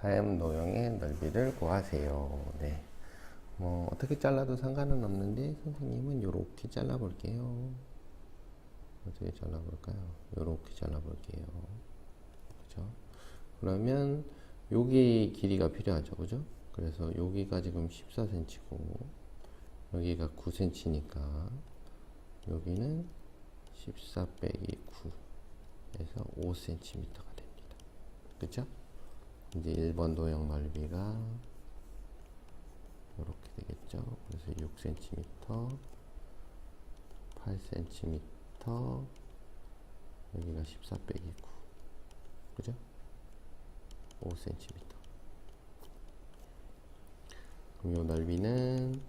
다음 노형의 넓이를 구하세요. 네. 뭐 어떻게 잘라도 상관은 없는데 선생님은 요렇게 잘라 볼게요. 어떻게 잘라 볼까요? 요렇게 잘라 볼게요. 그죠? 그러면 여기 길이가 필요하죠. 그죠? 그래서 여기가 지금 14cm고 여기가 9cm니까 여기는 14 빼기 9에서 5cm가 됩니다. 그죠? 이제 1번 도형 넓이가 이렇게 되겠죠. 그래서 6cm, 8cm, 여기가 14 빼기 9. 그죠? 5cm. 그럼 요 넓이는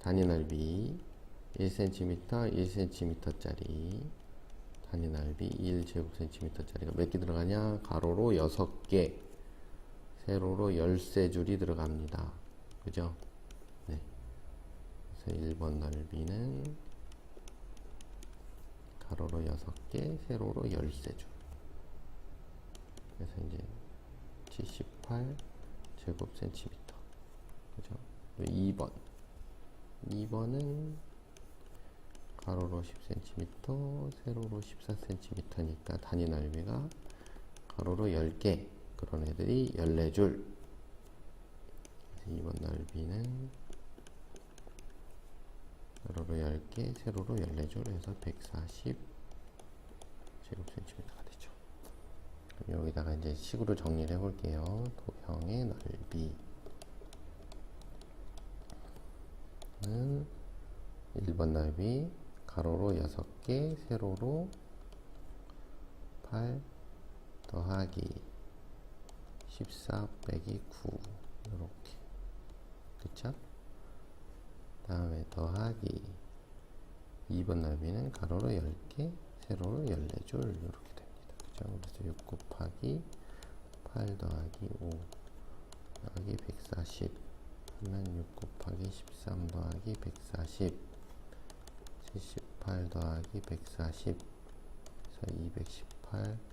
단위 넓이 1cm, 1cm짜리 단위 넓이 1제곱cm짜리가 몇 개 들어가냐? 가로로 6개, 세로로 13줄이 들어갑니다. 그죠? 네. 그래서 1번 넓이는 가로로 6개, 세로로 13줄. 그래서 이제 78 제곱센티미터. 그죠? 2번. 2번은 가로로 10cm, 세로로 14cm니까 단위 넓이가 가로로 10개, 그런 애들이 14줄. 2번 넓이는 가로로 10개, 세로로 14줄 해서 140 제곱센티미터가 되죠. 그럼 여기다가 이제 식으로 정리를 해볼게요. 도형의 넓이는 1번 넓이 가로로 6개, 세로로 8 더하기 14 빼기 9 이렇게 그쵸? 다음에 더하기 2번 넓이는 가로로 10개, 세로로 14줄 이렇게 됩니다. 그죠? 그래서 6 곱하기 8 더하기 5 더하기 140 하면 6 곱하기 13 더하기 140 78 더하기 140 그래서 218